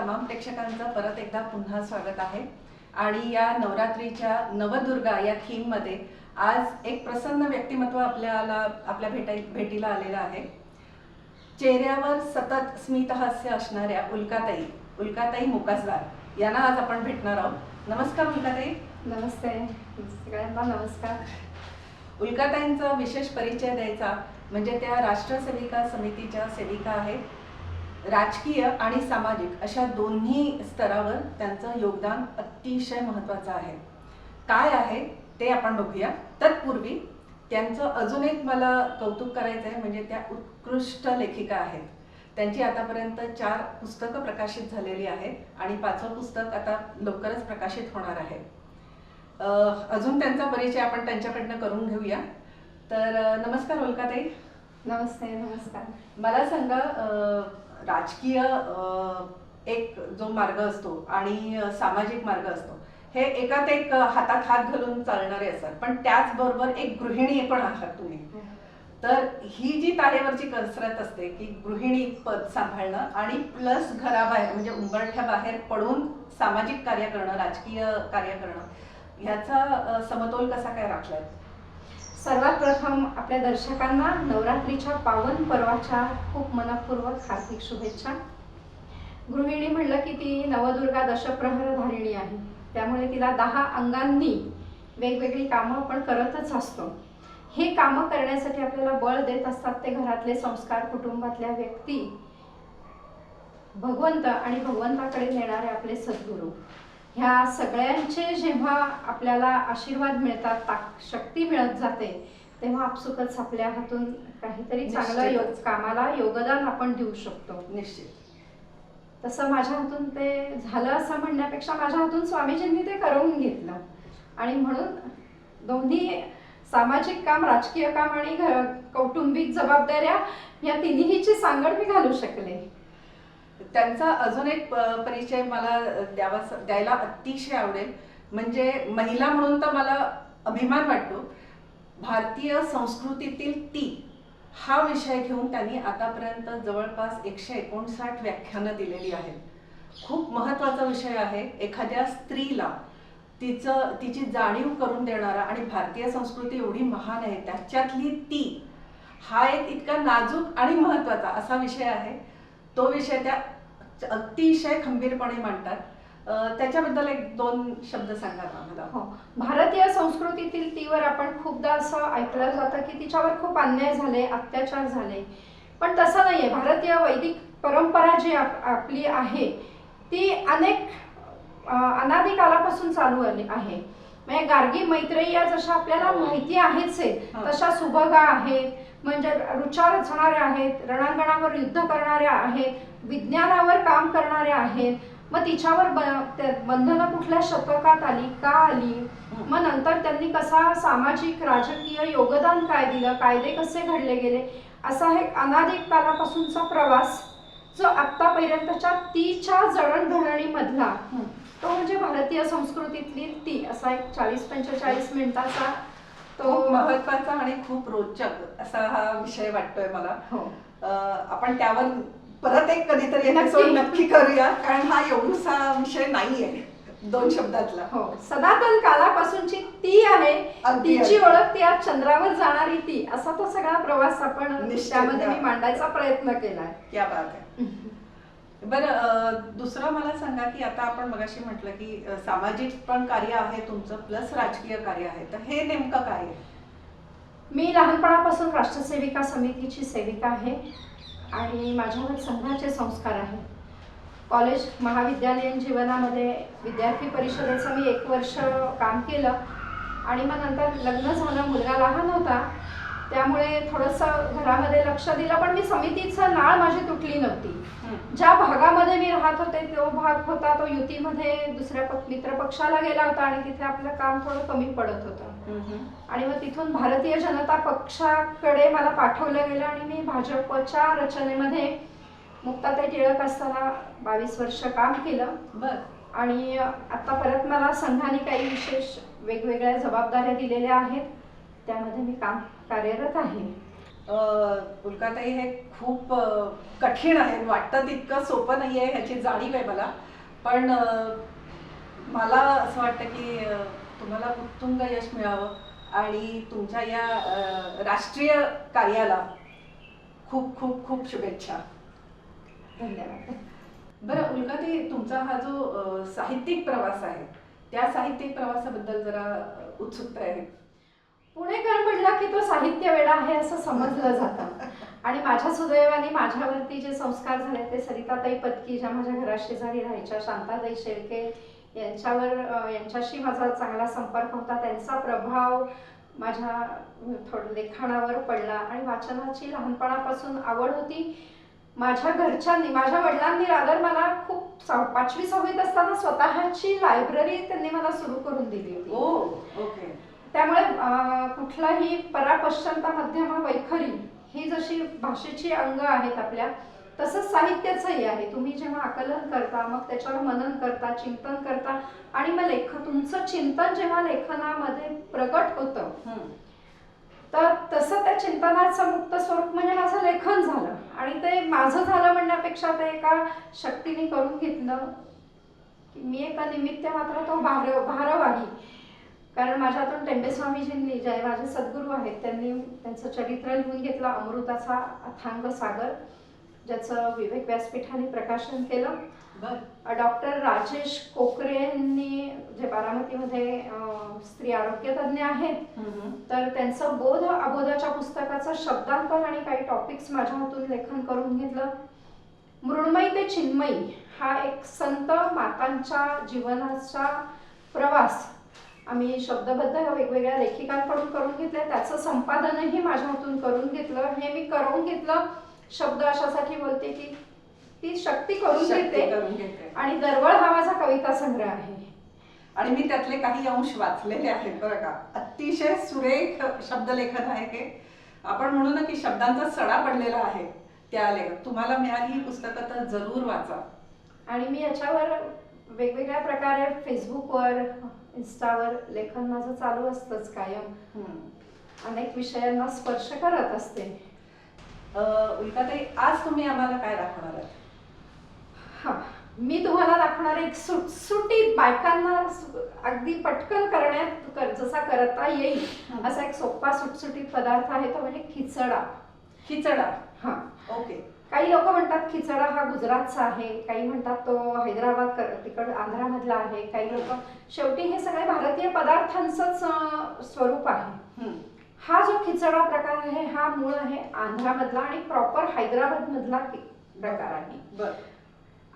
तमाम प्रेक्षकांचं परत एकदा पुन्हा स्वागत आहे. आणि या नवरात्रीच्या नवदुर्गा या थीममध्ये आज एक प्रसन्न व्यक्तिमत्व आपल्याला आपल्या भेटाई भेटीला आलेलं आहे. चेहऱ्यावर सतत स्मितहास्य असणाऱ्या उल्काताई उल्काताई मुकासदार यांना आज आपण भेटणार आहोत. नमस्कार उल्काताई. नमस्ते. सगळ्यांना नमस्कार. उल्काताईंचा विशेष परिचय द्यायचा म्हणजे त्या राष्ट्रसेविका समितीच्या सेविका आहेत. राजकीय आणि सामाजिक अशा दोन्ही स्तरावर त्यांचं योगदान अतिशय महत्त्वाचं आहे. काय आहे ते आपण बघूया. तत्पूर्वी त्यांचं अजून एक मला कौतुक करायचं आहे म्हणजे त्या उत्कृष्ट लेखिका आहेत. त्यांची आतापर्यंत चार पुस्तकं प्रकाशित झालेली आहेत आणि पाचवं पुस्तक आता लवकरच प्रकाशित होणार आहे. अजून त्यांचा परिचय आपण त्यांच्याकडनं करून घेऊया. तर नमस्कार उल्काताई नमस्ते नमस्कार. मला सांगा राजकीय एक जो मार्ग असतो आणि सामाजिक मार्ग असतो हे एकात एक हातात हात घालून चालणारे असतात. पण त्याचबरोबर एक गृहिणी पण आहात तुम्ही. तर ही जी तारेवरची कसरत असते की गृहिणी पद सांभाळणं आणि प्लस घराबाहेर म्हणजे उंबरठ्या बाहेर पडून सामाजिक कार्य करणं राजकीय कार्य करणं ह्याचा समतोल कसा काय राखलाय? सर्वात प्रथम आपल्या दर्शकांना नवरात्रीच्या पावन पर्वाच्या खूप मनपूर्वक हार्दिक शुभेच्छा. गृहिणी म्हणलं की ती नवदुर्गा दशप्रहर धारिणी आहे. त्यामुळे तिला दहा अंगांनी वेगवेगळी कामं आपण करतच असतो. हे कामं करण्यासाठी आपल्याला बळ देत असतात ते घरातले संस्कार कुटुंबातल्या व्यक्ती भगवंत आणि भगवंताकडे नेणारे आपले सद्गुरू. ह्या सगळ्यांचे जेव्हा आपल्याला आशीर्वाद मिळतात ताक शक्ती मिळत जाते तेव्हा आपसुकच आपल्या हातून काहीतरी चांगलं योग निश्चितच. कामाला योगदान आपण देऊ शकतो. निश्चित. तसं माझ्या हातून ते झालं असं म्हणण्यापेक्षा माझ्या हातून स्वामीजींनी ते करवून घेतलं. आणि म्हणून दोन्ही सामाजिक काम राजकीय काम आणि कौटुंबिक जबाबदाऱ्या या तिन्हीची सांगड मी घालू शकले. त्यांचा अजून एक परिचय मला द्यावा द्यायला अतिशय आवडेल. म्हणजे महिला म्हणून तर मला अभिमान वाटतो. भारतीय संस्कृतीतील ती हा विषय घेऊन त्यांनी आतापर्यंत जवळपास एकशे एकोणसाठ व्याख्यानं दिलेली आहेत. खूप महत्त्वाचा विषय आहे. एखाद्या स्त्रीला तिचं तिची जाणीव करून देणारा आणि भारतीय संस्कृती एवढी महान आहे त्याच्यातली ती हा एक इतका नाजूक आणि महत्त्वाचा असा विषय आहे. तो विषय त्या अतिशय खंबीरपणे मांडतात. त्याच्याबद्दल एक दोन शब्द सांगा ना मला हो. भारतीय संस्कृतीतील तीवर आपण खूपदा असं ऐकलं जातं की तिच्यावर खूप अन्याय झाले अत्याचार झाले. पण तसं नाहीये. भारतीय वैदिक परंपरा जी आप- आपली आहे ती अनेक अनादी कालापासून चालू आली आहे. म्हणजे गार्गी मैत्रेयी या जशा आपल्याला माहिती आहेच आहे हा. तशा सुभगा आहेत म्हणजे रुचा रचणाऱ्या आहेत रणांगणावर युद्ध करणाऱ्या आहेत विज्ञानावर काम करणाऱ्या आहेत मग तिच्यावर बंधनं कुठल्या शतकात आली का आली? मग नंतर त्यांनी कसा सामाजिक राजकीय योगदान काय दिलं? कायदे कसे घडले गेले? असा हे अनादी कालापासूनचा प्रवास जो आत्तापर्यंतच्या तीच्या जडणघडणीमधला. तो म्हणजे भारतीय संस्कृतीतली ती असा एक चाळीस पंचेचाळीस मिनिटाचा तो खूप महत्त्वाचा आणि खूप रोचक असा हा विषय वाटतोय मला. हो. आपण त्यावर परत एक कधीतरी episode नक्की. करूया कारण हा एवढूसा विषय नाहीये दोन शब्दातला. हो. सनातन कालापासूनची ती आहे तिची. ओळख ती आज चंद्रावर जाणारी ती. असा तो सगळा प्रवास आपण निश्चित. त्यामध्ये मी मांडायचा प्रयत्न केलाय. या बात आहे. बरं दुसरं मला सांगा की आता आपण मगाशी म्हटलं की सामाजिक पण कार्य आहे तुमचं प्लस राजकीय कार्य आहे. तर हे नेमकं काय मी लहानपणापासून राष्ट्रसेविका समितीची सेविका आहे आणि माझ्यावर संघाचे संस्कार आहेत कॉलेज महाविद्यालयीन जीवनामध्ये विद्यार्थी परिषदेचं मी एक वर्ष काम केलं आणि मग नंतर लग्न झालं मुलगा लहान होता. त्यामुळे थोडंसं घरामध्ये लक्ष दिलं पण मी समितीचं नाळ माझी तुटली नव्हती. ज्या भागामध्ये मी राहत होते तो भाग होता तो युतीमध्ये दुसऱ्या मित्र पक्षाला गेला होता आणि तिथे आपलं काम थोडं कमी पडत होतं. आणि मग तिथून भारतीय जनता पक्षाकडे मला पाठवलं गेलं आणि मी भाजपच्या रचनेमध्ये मुक्ताताई टिळक असताना बावीस वर्ष काम केलं बर आणि आता परत मला संघाने काही विशेष वेगवेगळ्या जबाबदाऱ्या दिलेल्या आहेत त्यामध्ये मी काम कार्यरत आहे. उल्काताई हे खूप कठीण आहे. वाटतं तितकं सोपं नाही आहे ह्याची जाणीव आहे मला. पण मला असं वाटतं की तुम्हाला उत्तुंग यश मिळावं? आणि तुमच्या या राष्ट्रीय कार्याला खूप खूप खूप शुभेच्छा. धन्यवाद. बरं उल्काताई तुमचा हा जो साहित्यिक प्रवास आहे त्या साहित्यिक प्रवासाबद्दल जरा उत्सुकता आहे. पुणेकर म्हटलं की तो साहित्य वेडा आहे असं समजलं जातं. आणि माझ्या सुदैवाने माझ्यावरती जे संस्कार झाले ते सरिताताई पत्की ज्या माझ्या घराशेजारी राहायच्या शांताताई शेळके यांच्यावर यांच्याशी माझा चांगला संपर्क होता. त्यांचा प्रभाव माझ्या थोडं लेखनावर पडला आणि वाचनाची लहानपणापासून आवड होती. माझ्या घरच्यांनी माझ्या वडिलांनी रादर मला खूप पाचवी सहावीत असताना स्वतःची लायब्ररी त्यांनी मला सुरू करून दिली होती. ओके. त्यामुळे कुठलाही परापश्चंता मध्यमा वैखरी ही जशी भाषेची अंग आहेत आपल्या तसंच साहित्याचंही आहे. तुम्ही जेव्हा आकलन करता मग त्याच्यावर मनन करता चिंतन करता आणि मग लेख तुमचं चिंतन जेव्हा लेखनामध्ये प्रगट होतं. तर तसं त्या चिंतनाचं मुक्त स्वरूप म्हणजे माझं लेखन झालं. आणि ते माझं झालं म्हणण्यापेक्षा ते एका शक्तीने करून घेतलं की मी एका निमित्त मात्र तो भार भारवाही. कारण माझ्यातून टेंबे स्वामीजींनी जे माझे सद्गुरू आहेत त्यांनी त्यांचं चरित्र लिहून घेतलं अमृताचा अथांग सागर ज्याचं विवेक व्यासपीठाने प्रकाशन केलं. डॉक्टर राजेश कोकरे यांनी जे बारामतीमध्ये स्त्री आरोग्य तज्ज्ञ आहेत. तर त्यांचं बोध अबोधाच्या पुस्तकाचं शब्दांकन आणि काही टॉपिक्स माझ्या हातून लेखन करून घेतलं. मृण्मयी ते चिन्मयी हा एक संत मातांच्या जीवनाचा प्रवास आम्ही शब्दबद्ध वेगवेगळ्या लेखिकांकडून करून घेतले त्याचं संपादनही माझ्या हातून करून घेतलं. हे मी करून घेतलं. शब्द अशासाठी बोलते की ती शक्ती करून शक्ती घेते. आणि दरवळ हा माझा कविता संग्रह आहे. आणि मी त्यातले काही अंश वाचलेले आहेत बरं का. अतिशय सुरेख शब्दलेखन आहे हे. आपण म्हणू ना की शब्दांचा सडा पडलेला आहे त्या लेख तुम्हाला मिळाली ही पुस्तकं तर जरूर वाचा. आणि मी याच्यावर वेगवेगळ्या प्रकारे फेसबुकवर इन्स्टावर लेखन माझं चालू असतंच कायम. अनेक विषयांना स्पर्श करत असते. अं, उल्काताई आज तुम्ही आम्हाला काय दाखवणार आहात? हा मी तुम्हाला दाखवणार एक सुटसुटीत बायकांना अगदी पटकन करण्यात कर- जसा करता येईल. असा एक सोपा सुटसुटीत पदार्थ आहे तो म्हणजे खिचडा. खिचडा. हा. ओके. काही लोक म्हणतात खिचडा हा गुजरातचा आहे काही म्हणतात तो हैदराबाद तिकड आंध्रामधला आहे काही लोक शेवटी हे सगळे भारतीय पदार्थांचंच स्वरूप आहे. हा जो खिचडा प्रकार आहे हा मूळ आहे आंध्रामधला आणि प्रॉपर हैदराबाद मधला प्रकार आहे. बर.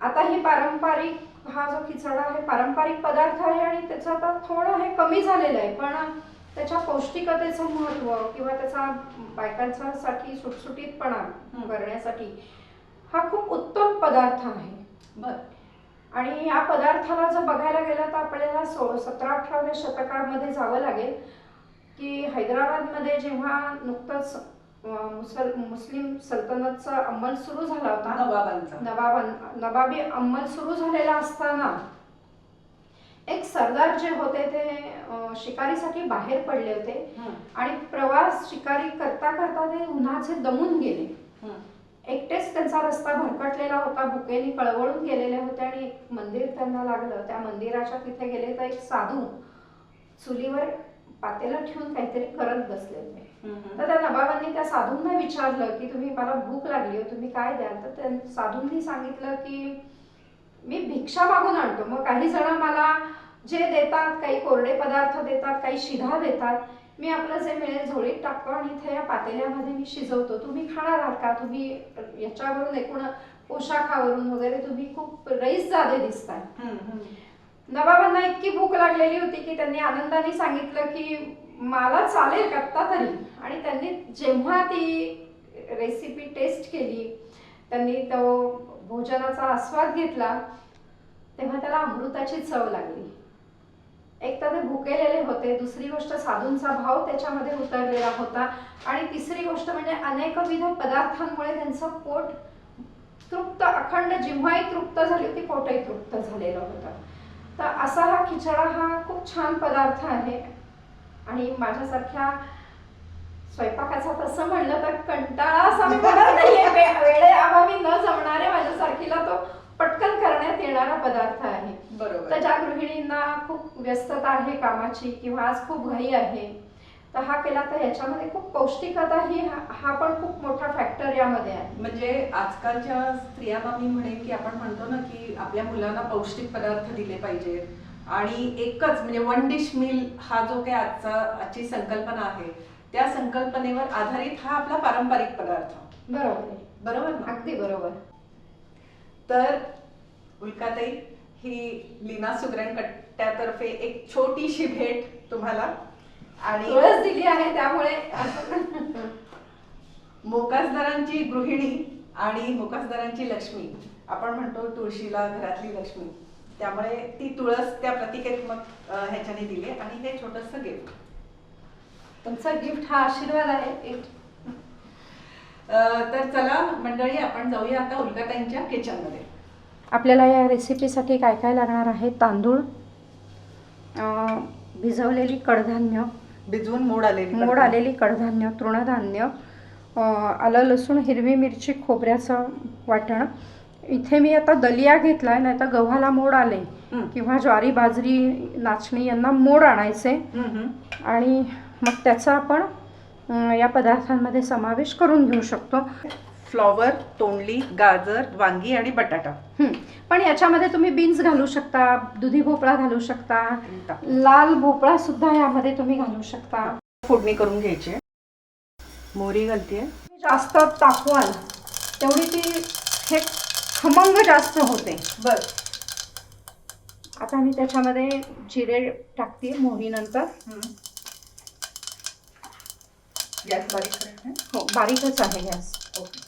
आता ही पारंपरिक हा जो खिचडा आहे पारंपरिक पदार्थ आहे आणि त्याचं आता थोडं हे कमी झालेलं आहे पण त्याच्या पौष्टिकतेचं महत्त्व किंवा त्याचा बायकांच्या साठी सुटसुटीतपणा. करण्यासाठी हा खूप उत्तम पदार्थ आहे. बर. आणि या पदार्थाला जर बघायला गेलं तर आपल्याला सो सतरा अठराव्या शतकामध्ये जावं लागेल की हैदराबादमध्ये जेव्हा नुकतंच मुसल मुस्लिम सल्तनतचा अंमल सुरू झाला होता. नवाबांचा. नवाब नवाबी अंमल सुरू झालेला असताना एक सरदार जे होते ते शिकारीसाठी बाहेर पडले होते. आणि प्रवास शिकारी करता करता ते उन्हाचे दमून गेले. एकटेच त्यांचा रस्ता भरकटलेला होता भुकेनी कळवळून गेलेले होते आणि एक मंदिर त्यांना लागलं त्या मंदिराच्या तिथे गेले तर एक साधू चुलीवर पातेलं ठेवून काहीतरी करत बसले होते. तर त्या नवाबांनी त्या साधूंना विचारलं की तुम्ही मला भूक लागली हो तुम्ही काय द्याल तर त्या साधूंनी सांगितलं की मी भिक्षा मागून आणतो. मग काही जण मला जे देतात काही कोरडे पदार्थ देतात काही शिधा देतात मी आपलं जे मिळेल झोळीत टाकतो आणि इथे या पातेल्यामध्ये मी शिजवतो. तुम्ही खाणार आहात का? तुम्ही याच्यावरून एकूण पोशाखावरून वगैरे तुम्ही खूप रईस जादे दिसताय. नवाबांना इतकी भूक लागलेली होती की त्यांनी आनंदाने सांगितलं की मला चालेल आत्ता तरी? आणि त्यांनी जेव्हा ती रेसिपी टेस्ट केली त्यांनी तो भोजनाचा आस्वाद घेतला तेव्हा त्याला अमृताची चव लागली. एक तर ते भुकेलेले होते दुसरी गोष्ट साधूंचा भाव त्याच्यामध्ये उतरलेला होता आणि तिसरी गोष्ट म्हणजे अनेकविध पदार्थांमुळे त्यांचं पोट तृप्त अखंड जिव्हाही तृप्त झाली होती पोटही तृप्त झालेलं होतं. तर असा हा खिचडा हा खूप छान पदार्थ आहे. आणि माझ्यासारख्या स्वयंपाकाचा तसं म्हणलं तर कंटाळा असा मी म्हणत नाहीये वे- वेळेअभावी न जमणारे माझ्यासारखीला तो पटकन करण्यात येणारा पदार्थ आहे. तर बरोबर ज्या गृहिणींना खूप व्यस्तता आहे कामाची किंवा आज खूप घाई आहे तर हा केला तर याच्यामध्ये खूप पौष्टिकता ही हा पण खूप मोठा फॅक्टर यामध्ये आहे. म्हणजे आजकालच्या स्त्रियांना मी म्हणेन की आपण म्हणतो ना की आपल्या मुलांना पौष्टिक पदार्थ दिले पाहिजेत आणि एकच म्हणजे वन डिश मील हा जो काही आजचा आजची संकल्पना आहे त्या संकल्पनेवर आधारित हा आपला पारंपरिक पदार्थ. बरोबर बरोबर ना? अगदी बरोबर. तर उल्काताई ही लीना सुगरण कट्ट्यातर्फे एक छोटीशी भेट तुम्हाला. आणि तुळस दिली आहे त्यामुळे. मोकासदारांची गृहिणी आणि मोकासदारांची लक्ष्मी. आपण म्हणतो तुळशीला घरातली लक्ष्मी. त्यामुळे ती तुळस त्या प्रतिकेत्मक ह्याच्याने दिली आणि हे छोटस गिफ्ट तुमचा गिफ्ट हा आशीर्वाद आहे. एक. तर चला मंडळी आपण जाऊया आता उल्काताईंच्या किचनमध्ये आपल्याला या रेसिपीसाठी काय काय लागणार आहे? तांदूळ भिजवलेली कडधान्य भिजवून मोड आलेली मोड आलेली कडधान्य तृणधान्य आलं लसूण हिरवी मिरची खोबऱ्याचं वाटण. इथे मी आता दलिया घेतला आहे नाही तर गव्हाला मोड आले. किंवा ज्वारी बाजरी नाचणी यांना मोड आणायचे. आणि मग त्याचा आपण या पदार्थांमध्ये समावेश करून घेऊ शकतो. फ्लॉवर तोंडली गाजर वांगी आणि बटाटा. हं. पण याच्यामध्ये तुम्ही बीन्स घालू शकता दुधी भोपळा घालू शकता लाल भोपळा सुद्धा यामध्ये तुम्ही घालू शकता. फोडणी करून घ्यायची आहे. मोहरी घालतीये. जास्त तापवाल तेवढी ती हे खमंग जास्त होते. बर. आता मी त्याच्यामध्ये जिरे टाकते मोहरीनंतर गॅस बारीक करायचा. हो बारीकच आहे गॅस. ओके.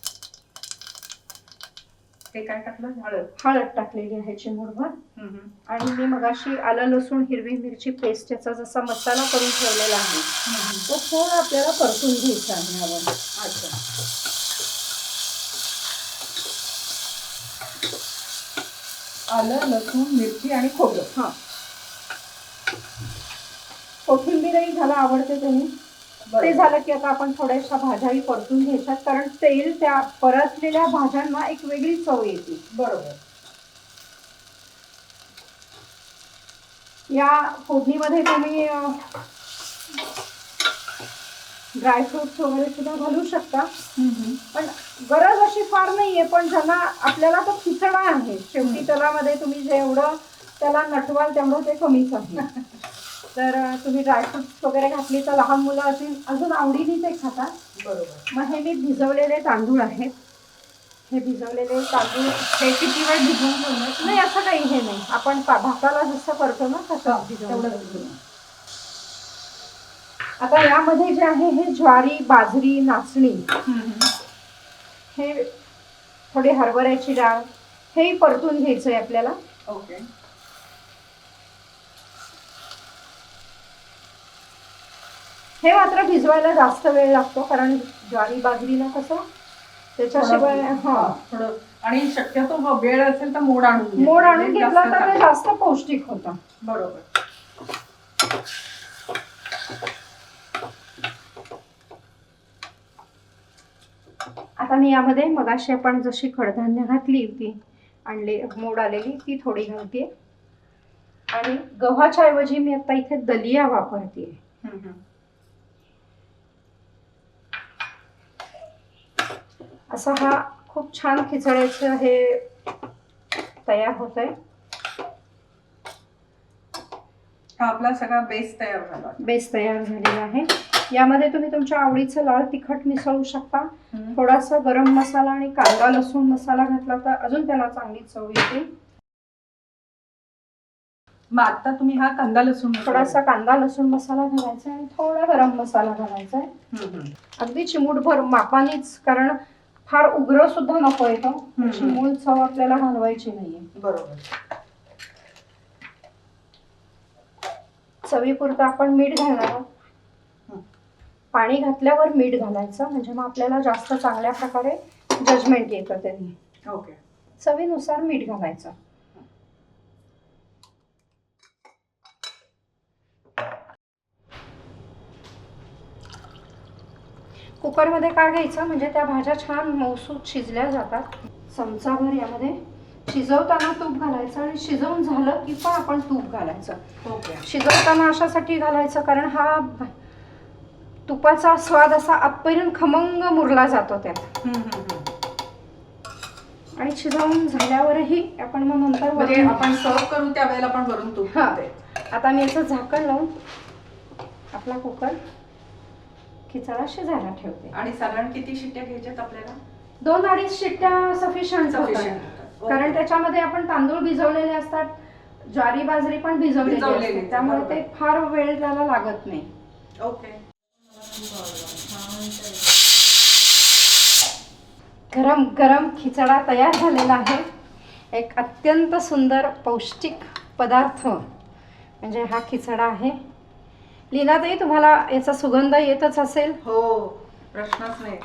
ते काय टाकलं? हळद. हळद टाकलेली आहे हम्म. आणि मी मगाशी आलं लसूण हिरवी मिरची पेस्ट याचा जसा मसाला करून ठेवलेला आहे तो थोडा आपल्याला परतून घ्यायचा आहे यावर. अच्छा. आलं लसूण मिरची आणि खोबरं. हां. कोथिंबीरही झाला आवडते तुम्ही? ते झालं की आता आपण थोड्याशा भाज्याही परतून घ्यायच्यात कारण तेल त्या परतलेल्या भाज्यांना एक वेगळी चव येते. बरोबर. या फोडणीमध्ये तुम्ही ड्रायफ्रुट्स वगैरे सुद्धा घालू शकता. पण गरज अशी फार नाहीये पण ज्यांना आपल्याला तो खिचडा आहे. शेवटी त्यालामध्ये तुम्ही जेवढं त्याला नटवाल तेवढं ते कमीच आहे. तर तुम्ही ड्रायफ्रुट्स वगैरे घातली तर लहान मुलं असेल अजून आवडीने ते खातात. बरोबर. मग हे मी भिजवलेले तांदूळ आहेत. हे भिजवलेले तांदूळ हे किती वेळ भिजवून ठेवलं नाही असं काही हे नाही. आपण भाताला जसं करतो ना तसं भिजवून ठेवलं. आता यामध्ये जे आहे हे ज्वारी बाजरी नाचणी. हे थोडी हरभऱ्याची डाळ हेही परतून घ्यायचं आहे आपल्याला. ओके. हे मात्र भिजवायला जास्त वेळ लागतो कारण ज्वारी बाजरीला कसं त्याच्याशिवाय हा. थोडं. आणि शक्यतो वेळ असेल तर मोड आणून. मोड आणून म्हणजे घेतला तर ते. जास्त पौष्टिक होतं. बरोबर. आता मी यामध्ये मगाशी आपण जशी कडधान्य घातली होती आणले मोड आलेली ती थोडी घालते. आणि गव्हाच्या ऐवजी मी आता इथे दलिया वापरते. असा हा खूप छान खिचड्याचं हे तयार होत आहे हा आपला सगळा बेस तयार झाला. बेस तयार झालेला आहे. यामध्ये तुम्ही तुमच्या आवडीचं लाल तिखट मिसळू शकता. थोडासा गरम मसाला आणि कांदा लसूण मसाला घातला तर अजून त्याला चांगली चव येते. मग आता तुम्ही हा कांदा लसूण थोडासा कांदा लसूण मसाला घालायचा आहे आणि थोडा गरम मसाला घालायचा आहे. अगदी चिमूटभर मापानीच कारण फार उग्र सुद्धा नको येतो त्याची हम्म. मूळ चव आपल्याला घालवायची नाहीये. बरोबर. चवीपुरतं आपण मीठ घालणार आहोत. पाणी घातल्यावर मीठ घालायचं. म्हणजे मग आपल्याला जास्त चांगल्या प्रकारे जजमेंट येतं त्यांनी. ओके. चवीनुसार मीठ घालायचं. कुकरमध्ये का घ्यायचं? म्हणजे त्या भाज्या छान मौसूद शिजल्या जातात. चमचाभर यामध्ये शिजवताना तूप घालायचं आणि शिजवून झालं की पण आपण तूप घालायचं. ओके. शिजवताना अशासाठी घालायचं कारण हा तुपाचा स्वाद असा आतपर्यंत खमंग मुरला जातो त्यात. आणि शिजवून झाल्यावरही आपण मग नंतर म्हणजे आपण सर्व करू त्यावेळेला आपण वरून तूप हा. आता मी याचं झाकण लावून आपला कुकर खिचडा शिजायला ठेवते. आणि साधारण किती शिट्ट्या घ्यायच्यात आपल्याला? दोन अडीच शिट्ट्या सफिशियंट Sufficient. ओके. कारण त्याच्यामध्ये आपण तांदूळ भिजवलेले असतात ज्वारी बाजरी पण भिजवलेली भिजवलेली, असते त्यामुळे ते बरोबर. फार वेळ त्याला लागत नाही. ओके. गरम गरम खिचडा तयार झालेला आहे. एक अत्यंत सुंदर पौष्टिक पदार्थ. म्हणजे हा खिचडा आहे. लीनाताई तुम्हाला याचा सुगंध येतच असेल? हो प्रश्नच नाही.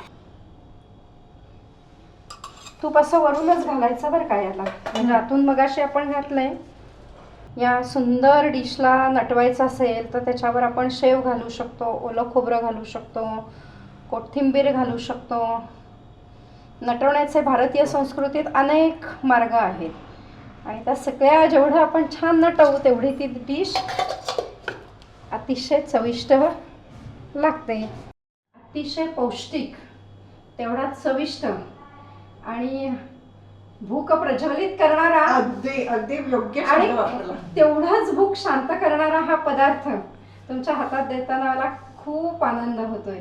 तूप असं वरूनच घालायचं बरं का याला. म्हणजे आतून मगाशी आपण घातलंय. या सुंदर डिशला नटवायचं असेल तर त्याच्यावर आपण शेव घालू शकतो ओलं खोबरं घालू शकतो कोथिंबीर घालू शकतो. नटवण्याचे भारतीय संस्कृतीत अनेक मार्ग आहेत. आणि त्या सगळ्या जेवढं आपण छान नटवू तेवढी ती डिश अतिशय चविष्ट लागते. अतिशय पौष्टिक तेवढाच चविष्ट आणि भूक प्रज्वलित करणारा अगदी अगदी योग्य आणि तेवढाच भूक शांत करणारा हा पदार्थ तुमच्या हातात देताना मला खूप आनंद होतोय.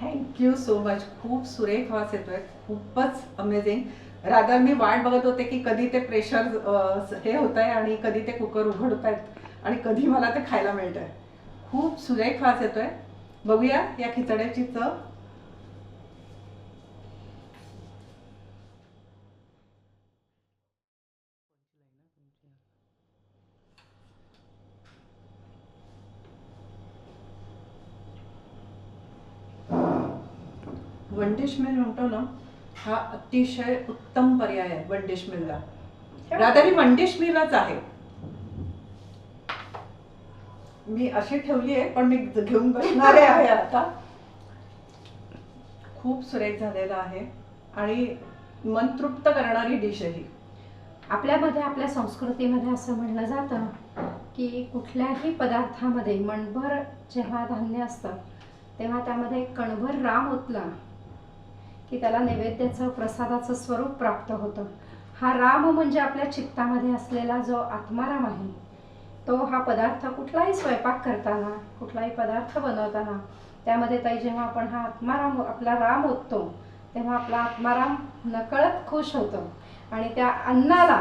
थँक्यू सो मच खूप सुरेख वास येतोय. खूपच अमेझिंग राधा मी वाट बघत होते की कधी ते प्रेशर हे होत आहे आणि कधी ते कुकर उघडत आहेत आणि कधी मला ते खायला मिळत आहे खूप सुरेख वास येतोय. बघूया या खिचड्याची चव. वन डिश मिल म्हणतो ना हा अतिशय उत्तम पर्याय आहे वन डिश मिलला. राधा ही वन डिश मिलच आहे. मी अशी ठेवली आहे पण मी घेऊन बसणार आहे आता. खूप सुरेख झालेला आहे आणि मन तृप्त करणारी डिश आहे ही. आपल्यामध्ये आपल्या संस्कृतीमध्ये असं म्हणलं जातं की कुठल्याही पदार्थामध्ये मणभर जेव्हा धान्य असतं तेव्हा त्यामध्ये कणभर राम ओतला की त्याला नैवेद्याचं प्रसादाचं स्वरूप प्राप्त होतं. हा राम म्हणजे आपल्या चित्तामध्ये असलेला जो आत्माराम आहे तो हा पदार्थ कुठलाही स्वयंपाक करताना कुठलाही पदार्थ बनवताना त्यामध्ये ताई जेव्हा आपण हा आत्माराम आपला राम ओततो तेव्हा आपला आत्माराम नकळत खुश होतो आणि त्या अन्नाला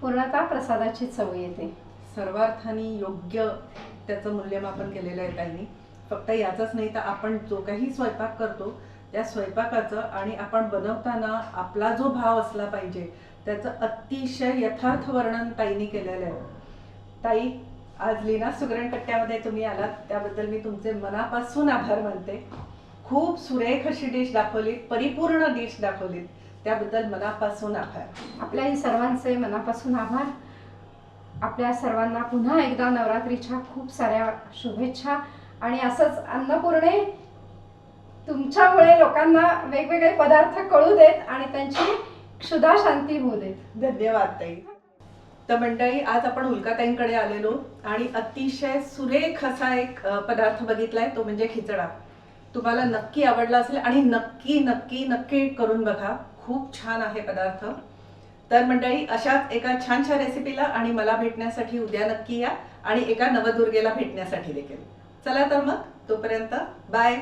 पूर्णतः प्रसादाची चव येते. सर्वार्थाने योग्य त्याचं मूल्यमापन केलेलं आहे त्यांनी फक्त याचंच नाही तर आपण जो काही स्वयंपाक करतो त्या स्वयंपाकाचं आणि आपण बनवताना आपला जो भाव असला पाहिजे त्याचं अतिशय यथार्थ वर्णन ताईंनी केलेलं आहे. ताई आज लीना सुगरण कट्ट्यामध्ये तुम्ही आलात. त्याबद्दल मी तुमचे मनापासून आभार मानते. खूप सुरेख अशी डिश दाखवलीत परिपूर्ण डिश दाखवलीत त्याबद्दल मनापासून आभार. आपल्याही सर्वांचे मनापासून आभार. आपल्या सर्वांना पुन्हा एकदा नवरात्रीच्या खूप साऱ्या शुभेच्छा. आणि असंच अन्नपूर्णे तुमच्यामुळे लोकांना वेगवेगळे पदार्थ कळू देत आणि त्यांची क्षुधा शांती होऊ देत. धन्यवाद ताई. तर मंडळी आज आपण उल्काताईंकडे आलेलो आणि अतिशय सुरेख असा एक पदार्थ बघितलाय तो म्हणजे खिचडा. तुम्हाला नक्की आवडला असेल आणि नक्की नक्की नक्की करून बघा. खूप छान आहे पदार्थ. तर मंडळी अशाच एका छानशा रेसिपीला आणि मला भेटण्यासाठी उद्या नक्की या आणि एका नवदुर्गेला भेटण्यासाठी देखील. चला तर मग तोपर्यंत बाय